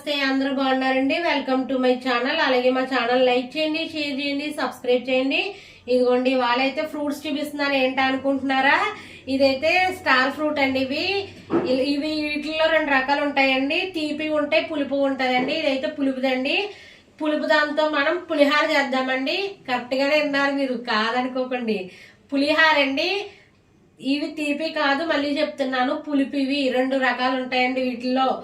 నమస్తే అందరూ బాగున్నారండి? వెల్కమ్ టు మై ఛానల్ అలాగే మా ఛానల్ లైక్ చేయండి షేర్ చేయండి సబ్స్క్రైబ్ చేయండి. ఇదిగోండి వాళ్ళైతే ఫ్రూట్స్ చూపిస్తున్నారు ఏంటి అనుకుంటున్నారా? ఇదైతే స్టార్ ఫ్రూట్ అండి ఇవి. ఇ- ఇవి వీటిల్లో రెండు రకాలు ఉంటాయండి. తీపి ఉంటాయి పులుపు ఉంటుందండి. ఇదైతే పులుపుదండి. పులుపు దాంతో మనం పులిహార చేద్దామండి. కరెక్ట్గానే విన్నారు మీరు కాదనుకోకండి. పులిహార అండి ఇవి తీపి కాదు మళ్ళీ చెప్తున్నాను. పులుపు ఇవి రెండు రకాలు ఉంటాయండి వీటిల్లో.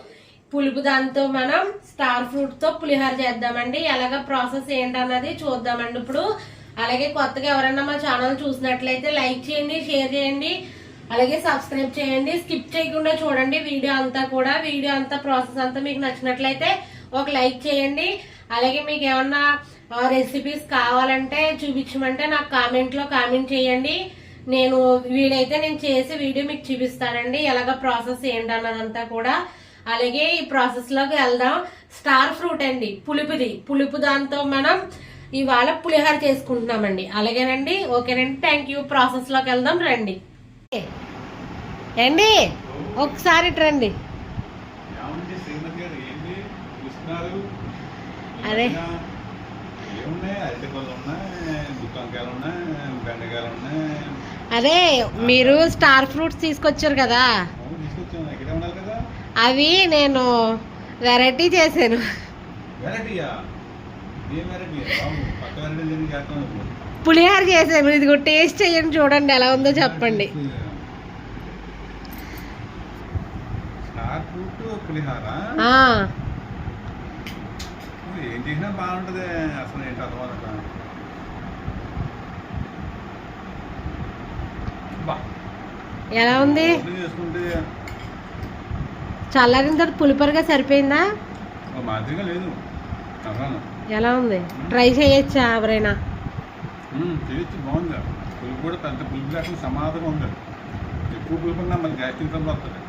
పులుపు దాంతో మనం స్టార్ ఫ్రూట్తో పులిహోర చేద్దామండి. ఎలాగ ప్రాసెస్ ఏంటన్నది చూద్దామండి ఇప్పుడు. అలాగే కొత్తగా ఎవరైనా మా ఛానల్ చూసినట్లయితే లైక్ చేయండి షేర్ చేయండి అలాగే సబ్స్క్రైబ్ చేయండి. స్కిప్ చేయకుండా చూడండి వీడియో అంతా కూడా. వీడియో అంతా ప్రాసెస్ అంతా మీకు నచ్చినట్లయితే ఒక లైక్ చేయండి. అలాగే మీకు ఏమన్నా రెసిపీస్ కావాలంటే చూపించమంటే నాకు కామెంట్లో కామెంట్ చేయండి. నేను వీడైతే నేను చేసి వీడియో మీకు చూపిస్తానండి. ఎలాగ ప్రాసెస్ ఏంటన్నదంతా కూడా. అలాగే ఈ ప్రాసెస్లోకి వెళ్దాం. స్టార్ ఫ్రూట్ అండి పులుపుది. పులుపు దాంతో మనం ఇవాళ పులిహోర చేసుకుంటున్నామండి. అలాగేనండి ఓకేనండి థ్యాంక్ యూ ప్రాసెస్లోకి వెళ్దాం రండి. ఏండి ఒకసారి రండి. అదే. అదే మీరు స్టార్ ఫ్రూట్స్ తీసుకొచ్చారు కదా. అవి నేను వెరైటీ చేశాను. పులిహోర చేశాను. ఇది టేస్ట్ చేయండి చూడండి ఎలా ఉందో చెప్పండి. స్టార్ ఫ్రూట్ పులిహార? ఆ, ఏం చేసినా బాగుంటది అసలు ఏంటి అర్థం బా. ఎలా ఉంది? చల్లారిన తర్వాత పులిపరగా సరిపోయిందా? లేదు. ఎలా ఉంది? ట్రై చేయొచ్చా ఎవరైనా? చేయొచ్చు బాగుంది. పులుపు కూడా పెద్ద పులుపు లేకుండా సమానంగా ఉంది. ఎక్కువ పులుపు ఉన్నా మళ్ళీ గ్యాస్ట్రిక్ ట్రబుల్ వస్తుంది.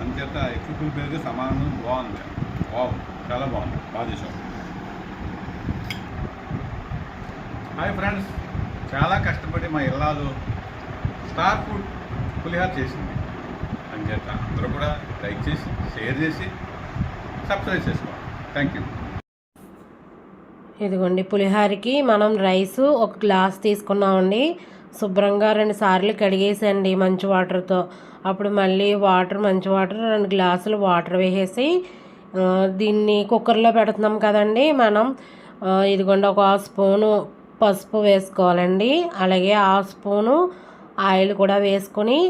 అందుచేత ఎక్కువ పులుపు అయితే సమానం బాగుంది. బాగుంది చాలా బాగుంది. బాగా చేసాం హాయ్ ఫ్రెండ్స్. చాలా కష్టపడి మా ఇల్లాలు స్టార్ ఫుడ్ పులిహార చేసింది. అందుచేత అందరూ కూడా లైక్ చేసి షేర్ చేసి సబ్స్క్రైబ్ చేసుకోండి. థ్యాంక్ యూ ఇదిగోండి పులిహోరకి మనం రైస్ ఒక గ్లాస్ తీసుకున్నామండి. శుభ్రంగా రెండు సార్లు కడిగేసండి మంచి వాటర్తో. అప్పుడు మళ్ళీ వాటర్ మంచి వాటర్ రెండు గ్లాసులు వాటర్ వేసేసి దీన్ని కుక్కర్లో పెడుతున్నాం కదండి మనం. ఇదిగోండి ఒక స్పూను పసుపు వేసుకోవాలండి. అలాగే ఆ స్పూను ఆయిల్ కూడా వేసుకొని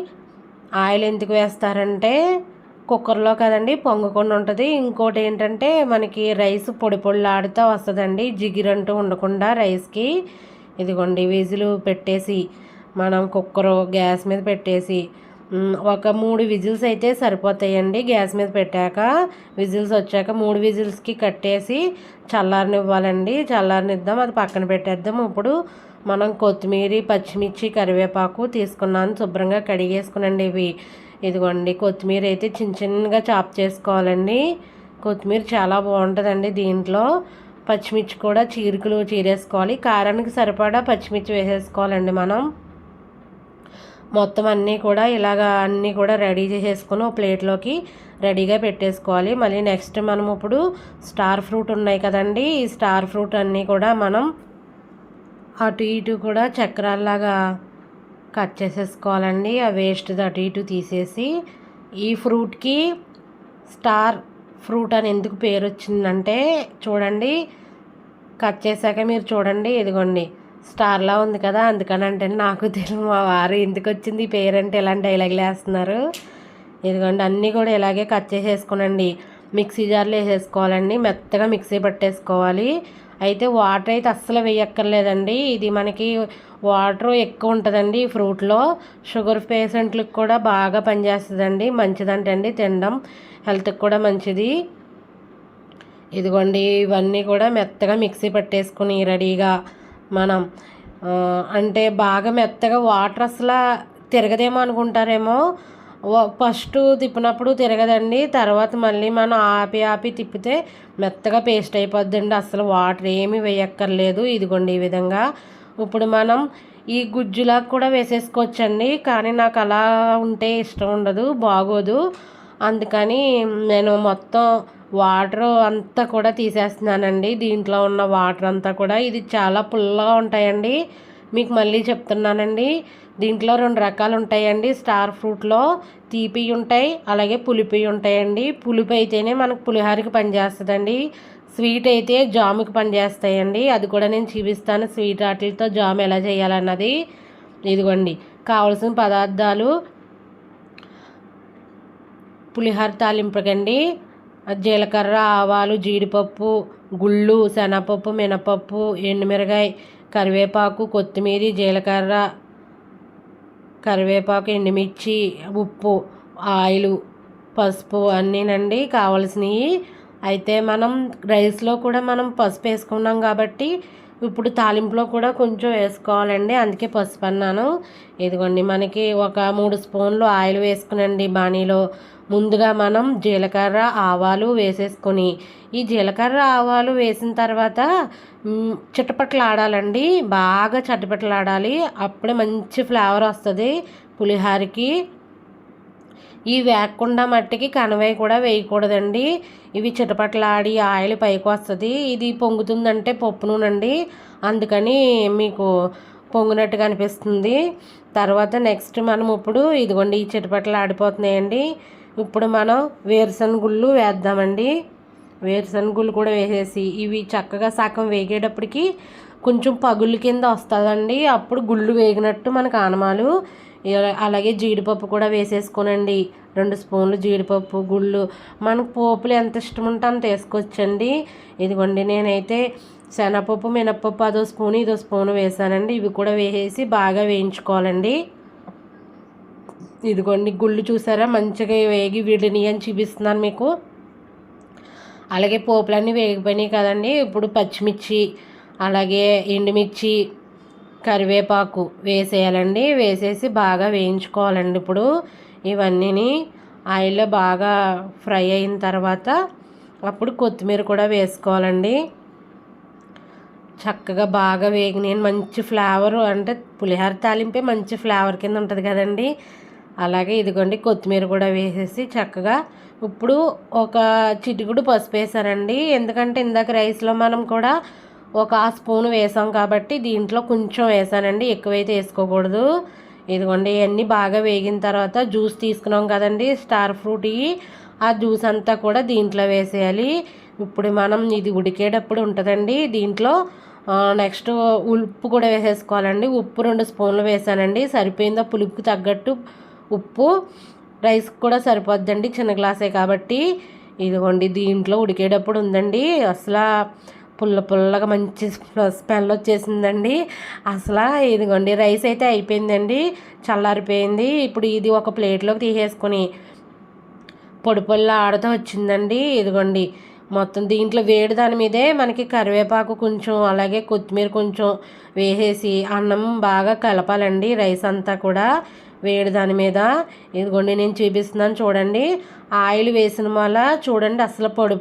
ఆయిల్ ఎందుకు వేస్తారంటే కుక్కర్లో కదండి పొంగకుండా ఉంటుంది. ఇంకోటి ఏంటంటే మనకి రైస్ పొడి పొడిలాడుతూ వస్తుందండి. జిగిరంటూ ఉండకుండా రైస్కి. ఇదిగోండి విజిల్ పెట్టేసి మనం కుక్కరు గ్యాస్ మీద పెట్టేసి ఒక మూడు విజిల్స్ అయితే సరిపోతాయండి గ్యాస్ మీద పెట్టాక. విజిల్స్ వచ్చాక మూడు విజిల్స్కి కట్టేసి చల్లారనివ్వాలండి. చల్లారనిద్దాం అది పక్కన పెట్టేద్దాం. ఇప్పుడు మనం కొత్తిమీర పచ్చిమిర్చి కరివేపాకు తీసుకున్నాను. శుభ్రంగా కడిగేసుకునండి ఇవి. ఇదిగోండి కొత్తిమీర అయితే చిన్న చిన్నగా చాప్ చేసుకోవాలండి. కొత్తిమీర చాలా బాగుంటుందండి దీంట్లో. పచ్చిమిర్చి కూడా చీరికలు చీరేసుకోవాలి. కారానికి సరిపడా పచ్చిమిర్చి వేసేసుకోవాలండి మనం. మొత్తం అన్నీ కూడా ఇలాగా అన్నీ కూడా రెడీ చేసేసుకొని ఒక ప్లేట్లోకి రెడీగా పెట్టేసుకోవాలి. మళ్ళీ నెక్స్ట్ మనం ఇప్పుడు స్టార్ ఫ్రూట్ ఉన్నాయి కదండి. ఈ స్టార్ ఫ్రూట్ అన్నీ కూడా మనం అటు ఇటు కూడా చక్రాల్లాగా కట్ చేసేసుకోవాలండి. ఆ వేస్ట్ అటు ఇటు తీసేసి ఈ ఫ్రూట్కి స్టార్ ఫ్రూట్ అని ఎందుకు పేరు వచ్చిందంటే చూడండి కట్ చేశాక మీరు చూడండి ఇదిగోండి స్టార్లా ఉంది కదా అందుకని అంటే నాకు తెలుగు మా వారు ఎందుకు వచ్చింది పేరంటే పేరు అంటే ఇలాంటి డైలాగులు వేస్తున్నారు. ఇదిగోండి అన్నీ కూడా ఇలాగే కట్ చేసేసుకోనండి. మిక్సీ జార్లో వేసేసుకోవాలండి మెత్తగా మిక్సీ పట్టేసుకోవాలి. అయితే వాటర్ అయితే అస్సలు వేయక్కర్లేదండి. ఇది మనకి వాటర్ ఎక్కువ ఉంటుందండి ఈ ఫ్రూట్లో. షుగర్ పేషెంట్లకు కూడా బాగా పనిచేస్తుందండి. మంచిదంటండి తినడం. హెల్త్కి కూడా మంచిది. ఇదిగోండి ఇవన్నీ కూడా మెత్తగా మిక్సీ పట్టేసుకుని రెడీగా మనం అంటే బాగా మెత్తగా వాటర్ అసలు తిరగదేమో అనుకుంటారేమో. ఫస్ట్ తిప్పినప్పుడు తిరగదండి. తర్వాత మళ్ళీ మనం ఆపి ఆపి తిప్పితే మెత్తగా పేస్ట్ అయిపోద్దండి. అసలు వాటర్ ఏమీ వేయక్కర్లేదు. ఇదిగోండి ఈ విధంగా. ఇప్పుడు మనం ఈ గుజ్జులా కూడా వేసేసుకోవచ్చండి. కానీ నాకు అలా ఉంటే ఇష్టం ఉండదు బాగోదు. అందుకని నేను మొత్తం వాటర్ అంతా కూడా తీసేస్తున్నానండి. దీంట్లో ఉన్న వాటర్ అంతా కూడా. ఇది చాలా పుల్లగా ఉంటాయండి. మీకు మళ్ళీ చెప్తున్నానండి. దీంట్లో రెండు రకాలు ఉంటాయండి. స్టార్ ఫ్రూట్లో తీపి ఉంటాయి అలాగే పులిపి ఉంటాయండి. పులిపి అయితేనే మనకు పులిహారికి పనిచేస్తుందండి. స్వీట్ అయితే జాముకి పనిచేస్తాయండి. అది కూడా నేను చూపిస్తాను. స్వీట్ వాటితో జామ్ ఎలా చేయాలన్నది. ఇదిగోండి. కావలసిన పదార్థాలు. పులిహోర తాలింపుకండి. జీలకర్ర ఆవాలు జీడిపప్పు గుళ్ళు శనగపప్పు మినపప్పు ఎండుమిరగాయ కరివేపాకు కొత్తిమీర జీలకర్ర కరివేపాకు ఎండుమిర్చి ఉప్పు ఆయిల్ పసుపు అన్నీనండి కావాల్సినవి అయితే మనం రైస్లో కూడా మనం పసుపు వేసుకున్నాం కాబట్టి ఇప్పుడు తాలింపులో కూడా కొంచెం వేసుకోవాలండి. అందుకే పసుపు అన్నాను. ఇదిగోండి మనకి ఒక మూడు స్పూన్లు ఆయిల్ వేసుకునండి. బాణీలో ముందుగా మనం జీలకర్ర ఆవాలు వేసేసుకొని ఈ జీలకర్ర ఆవాలు వేసిన తర్వాత చిట్టపట్లాడాలండి బాగా చట్టపట్లాడాలి అప్పుడే మంచి ఫ్లేవర్ వస్తుంది పులిహారకి. ఈ వేయకుండా మట్టికి కనవై కూడా వేయకూడదండి. ఇవి చిటపటలాడి ఆయిల్ పైకి వస్తుంది. ఇది పొంగుతుందంటే పప్పు నూనె అండి అందుకని మీకు పొంగినట్టుగా అనిపిస్తుంది. తర్వాత నెక్స్ట్ మనం ఇప్పుడు ఇదిగోండి ఈ చిటపటలు ఆడిపోతున్నాయండి. ఇప్పుడు మనం వేరుశనగుళ్ళు వేద్దామండి. వేరుశనగుళ్ళు కూడా వేసేసి ఇవి చక్కగా సగం వేగేటప్పటికి కొంచెం పగులు కింద వస్తుందండి. అప్పుడు గుళ్ళు వేగినట్టు మనకు ఆనమాలు. అలాగే జీడిపప్పు కూడా వేసేసుకోనండి. రెండు స్పూన్లు జీడిపప్పు గుళ్ళు. మనకు పోపులు ఎంత ఇష్టం ఉంటే అంత వేసుకోవచ్చండి. ఇదిగోండి నేనైతే శనగపప్పు మినపప్పు అదో స్పూన్ ఇదో స్పూన్ వేసానండి. ఇవి కూడా వేసేసి బాగా వేయించుకోవాలండి. ఇదిగోండి గుళ్ళు చూసారా? మంచిగా వేగి వీడిని అని చూపిస్తున్నాను మీకు. అలాగే పోపులన్నీ వేగిపోయినాయి కదండి. ఇప్పుడు పచ్చిమిర్చి అలాగే ఎండుమిర్చి కరివేపాకు వేసేయాలండి. వేసేసి బాగా వేయించుకోవాలండి ఇప్పుడు. ఇవన్నీని ఆయిల్లో బాగా ఫ్రై అయిన తర్వాత అప్పుడు కొత్తిమీర కూడా వేసుకోవాలండి. చక్కగా బాగా వేగినాయి మంచి ఫ్లేవర్ అంటే పులిహోర తాలింపే మంచి ఫ్లేవర్ కింద ఉంటుంది కదండి. అలాగే ఇదిగోండి కొత్తిమీర కూడా వేసేసి చక్కగా ఇప్పుడు ఒక చిటికుడు పసుపు వేసారండి ఎందుకంటే ఇందాక రైస్లో మనం కూడా ఒక స్పూన్ వేసాం కాబట్టి దీంట్లో కొంచెం వేసానండి ఎక్కువైతే వేసుకోకూడదు. ఇదిగోండి ఇవన్నీ బాగా వేగిన తర్వాత జ్యూస్ తీసుకున్నాం కదండి స్టార్ ఫ్రూట్. ఆ జ్యూస్ అంతా కూడా దీంట్లో వేసేయాలి. ఇప్పుడు మనం ఇది ఉడికేటప్పుడు ఉంటుందండి దీంట్లో నెక్స్ట్ ఉప్పు కూడా వేసేసుకోవాలండి. ఉప్పు రెండు స్పూన్లు వేసానండి సరిపోయిందా పులుపుకి తగ్గట్టు ఉప్పు. రైస్ కూడా సరిపోద్దండి చిన్న గ్లాసే కాబట్టి. ఇదిగోండి దీంట్లో ఉడికేటప్పుడు ఉందండి. అసలు పుల్ల పుల్లగా మంచి స్మెల్ వచ్చేసిందండి. అసలు ఇదిగోండి రైస్ అయితే అయిపోయిందండి చల్లారిపోయింది. ఇప్పుడు ఇది ఒక ప్లేట్లోకి తీసేసుకొని పొడి పొల్ల ఆడుతూ వచ్చిందండి. ఇదిగోండి మొత్తం దీంట్లో వేడి దాని మీదే మనకి కరివేపాకు కొంచెం అలాగే కొత్తిమీర కొంచెం వేసేసి అన్నం బాగా కలపాలండి రైస్ అంతా కూడా వేడి దాని మీద. ఇదిగోండి నేను చూపిస్తున్నాను చూడండి. ఆయిల్ వేసిన వల్ల చూడండి అసలు పొడి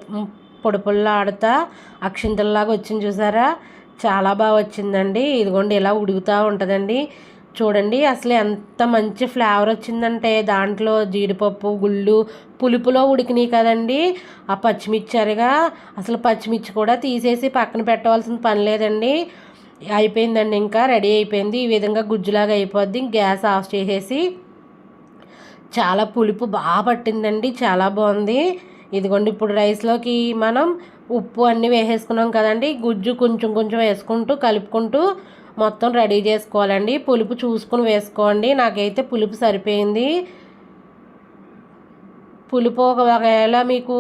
పొడి పొల్ల ఆడుతా అక్షింతల్లాగా వచ్చింది చూసారా? చాలా బాగా వచ్చిందండి. ఇదిగోండి ఇలా ఉడుకుతూ ఉంటుందండి. చూడండి అసలు ఎంత మంచి ఫ్లేవర్ వచ్చిందంటే దాంట్లో జీడిపప్పు గుళ్ళు పులుపులో ఉడికినాయి కదండి. ఆ పచ్చిమిర్చి అరగా అసలు పచ్చిమిర్చి కూడా తీసేసి పక్కన పెట్టవలసిన పని లేదండి. అయిపోయిందండి ఇంకా రెడీ అయిపోయింది. ఈ విధంగా గుజ్జులాగా అయిపోద్ది. గ్యాస్ ఆఫ్ చేసేసి చాలా పులుపు బాగా పట్టిందండి. చాలా బాగుంది. ఇదిగోండి ఇప్పుడు రైస్లోకి మనం ఉప్పు అన్నీ వేసేసుకున్నాం కదండి. గుజ్జు కొంచెం కొంచెం వేసుకుంటూ కలుపుకుంటూ మొత్తం రెడీ చేసుకోవాలండి. పులుపు చూసుకుని వేసుకోండి. నాకైతే పులుపు సరిపోయింది. పులుపు ఒకవేళ మీకు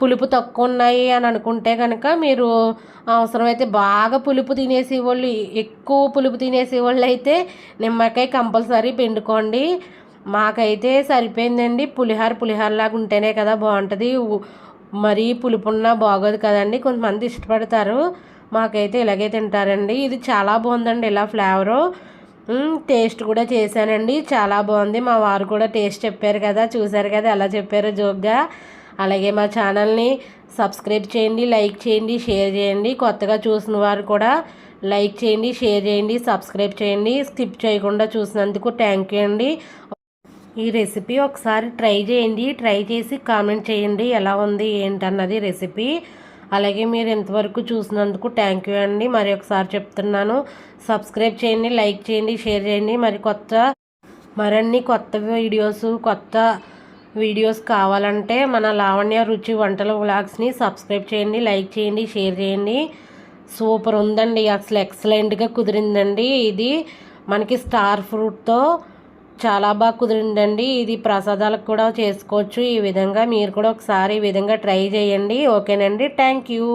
పులుపు తక్కువ ఉన్నాయి అని అనుకుంటే కనుక మీరు అవసరమైతే బాగా పులుపు తినేసేవాళ్ళు ఎక్కువ పులుపు తినేసేవాళ్ళు అయితే నిమ్మకాయ కంపల్సరీ పిండుకోండి. మాకైతే సరిపోయిందండి. పులిహార పులిహారలాగా ఉంటేనే కదా బాగుంటుంది. మరీ పులుపున్నా బాగోదు కదండి. కొంతమంది ఇష్టపడతారు. మాకైతే ఇలాగే తింటారండి. ఇది చాలా బాగుందండి ఇలా ఫ్లేవరు. టేస్ట్ కూడా చేశానండి. చాలా బాగుంది. మా వారు కూడా టేస్ట్ చెప్పారు కదా చూశారు కదా ఎలా చెప్పారో జోక్గా. అలాగే మా ఛానల్ని సబ్స్క్రైబ్ చేయండి లైక్ చేయండి షేర్ చేయండి. కొత్తగా చూసిన వారు కూడా లైక్ చేయండి షేర్ చేయండి సబ్స్క్రైబ్ చేయండి. స్కిప్ చేయకుండా చూసినందుకు థ్యాంక్ యూ అండి. ఈ రెసిపీ ఒకసారి ట్రై చేయండి. ట్రై చేసి కామెంట్ చేయండి. ఎలా ఉంది ఏంటన్నది రెసిపీ. అలాగే మీరు ఇంతవరకు చూసినందుకు థ్యాంక్ యూ అండి. మరి ఒకసారి చెప్తున్నాను. సబ్స్క్రైబ్ చేయండి లైక్ చేయండి షేర్ చేయండి. మరి కొత్త మరన్ని కొత్త వీడియోస్ కొత్త వీడియోస్ కావాలంటే మన లావణ్య రుచి వంటల వ్లాగ్స్ని సబ్స్క్రైబ్ చేయండి లైక్ చేయండి షేర్ చేయండి. సూపర్ ఉందండి. అసలు ఎక్సలెంట్గా కుదిరిందండి ఇది. మనకి స్టార్ ఫ్రూట్తో చాలా బాగా కుదిరిందండి. ఇది ప్రసాదాలకు కూడా చేసుకోవచ్చు. ఈ విధంగా మీరు కూడా ఒకసారి ఈ విధంగా ట్రై చేయండి. ఓకేనండి. Thank you.